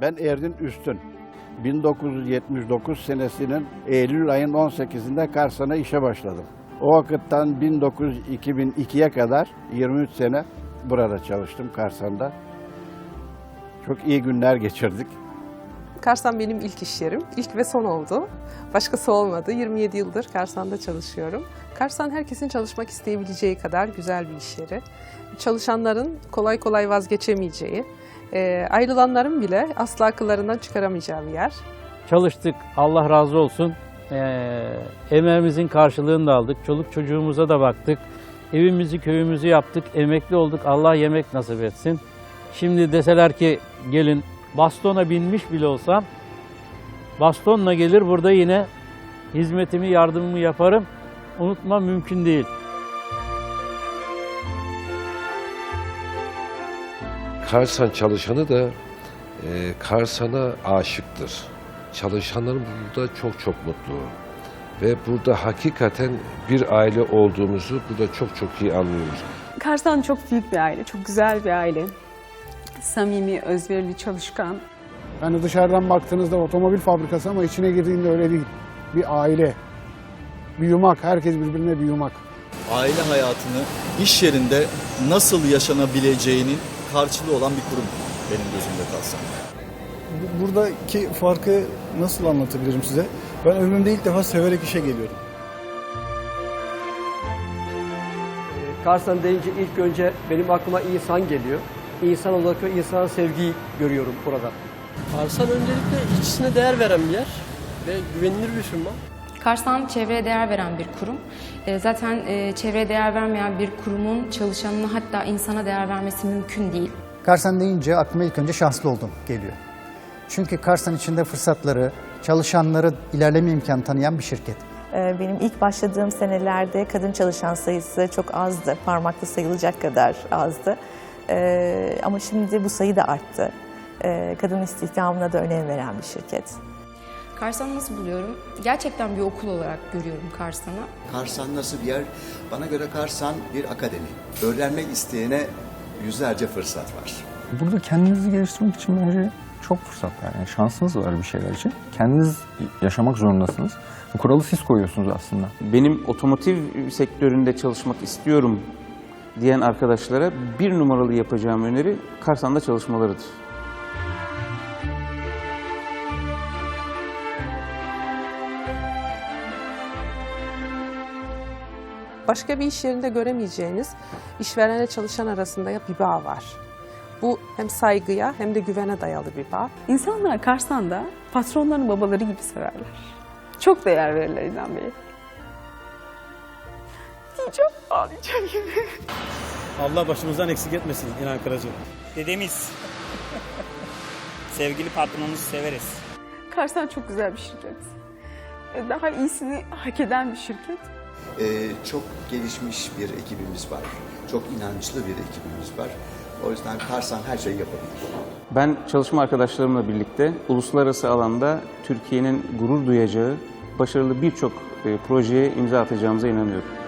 Ben Erdin Üstün. 1979 senesinin Eylül ayın 18'inde Karsan'a işe başladım. O vakitten 1900-2002'ye kadar 23 sene burada çalıştım Karsan'da. Çok iyi günler geçirdik. Karsan benim ilk iş yerim. İlk ve son oldu. Başkası olmadı. 27 yıldır Karsan'da çalışıyorum. Karsan herkesin çalışmak isteyebileceği kadar güzel bir iş yeri. Çalışanların kolay kolay vazgeçemeyeceği, e, ayrılanların bile asla akıllarından çıkaramayacağı bir yer. Çalıştık, Allah razı olsun. Ee, emeğimizin karşılığını da aldık. Çoluk çocuğumuza da baktık. Evimizi, köyümüzü yaptık. Emekli olduk. Allah yemek nasip etsin. Şimdi deseler ki gelin bastona binmiş bile olsam bastonla gelir burada yine hizmetimi, yardımımı yaparım. Unutma mümkün değil. Karsan çalışanı da e, Karsan'a aşıktır. Çalışanların burada çok çok mutlu. Ve burada hakikaten bir aile olduğumuzu burada çok çok iyi anlıyoruz. Karsan çok büyük bir aile, çok güzel bir aile. Samimi, özverili, çalışkan. Yani dışarıdan baktığınızda otomobil fabrikası ama içine girdiğinde öyle değil. Bir aile. Bir yumak. Herkes birbirine bir yumak. aile hayatını iş yerinde nasıl yaşanabileceğinin karşılığı olan bir kurum benim gözümde kalsam. Bu- Buradaki farkı nasıl anlatabilirim size? Ben ömrümde ilk defa severek işe geliyorum. Karsan deyince ilk önce benim aklıma insan geliyor. İnsan olarak ve insana sevgiyi görüyorum burada. Karsan öncelikle işçisine değer veren bir yer ve güvenilir bir firma. Karsan çevreye değer veren bir kurum. E, Zaten e, çevreye değer vermeyen bir kurumun çalışanına hatta insana değer vermesi mümkün değil. Karsan deyince aklıma ilk önce şanslı oldum geliyor. Çünkü Karsan içinde fırsatları, çalışanları ilerleme imkanı tanıyan bir şirket. Ee, Benim ilk başladığım senelerde kadın çalışan sayısı çok azdı. Parmakla sayılacak kadar azdı. Ee, Ama şimdi bu sayı da arttı. Ee, Kadın istihdamına da önem veren bir şirket. Karsan'ı nasıl buluyorum? Gerçekten bir okul olarak görüyorum Karsan'ı. Karsan nasıl bir yer? Bana göre Karsan bir akademi. Öğrenmek isteyene yüzlerce fırsat var. Burada kendinizi geliştirmek için bence çok fırsat var. Yani şansınız var bir şeyler için. Kendiniz yaşamak zorundasınız. Bu kuralı siz koyuyorsunuz aslında. Benim otomotiv sektöründe çalışmak istiyorum diyen arkadaşlara bir numaralı yapacağım öneri Karsan'da çalışmalarıdır. Başka bir iş yerinde göremeyeceğiniz işverenle çalışan arasında ya bir bağ var. Bu hem saygıya hem de güvene dayalı bir bağ. İnsanlar Karsan'da patronların babaları gibi severler. Çok değer verirler İlhan Bey'e. Diyeceğim, ağlayacağım gibi. Allah başımızdan eksik etmesin İnan Kıracı. Dedemiz. Sevgili patronunuzu severiz. Karsan çok güzel bir şirket. Daha iyisini hak eden bir şirket. Ee, çok gelişmiş bir ekibimiz var. Çok inançlı bir ekibimiz var. O yüzden Karsan her şeyi yapabilir. Ben çalışma arkadaşlarımla birlikte uluslararası alanda Türkiye'nin gurur duyacağı başarılı birçok e, projeye imza atacağımıza inanıyorum.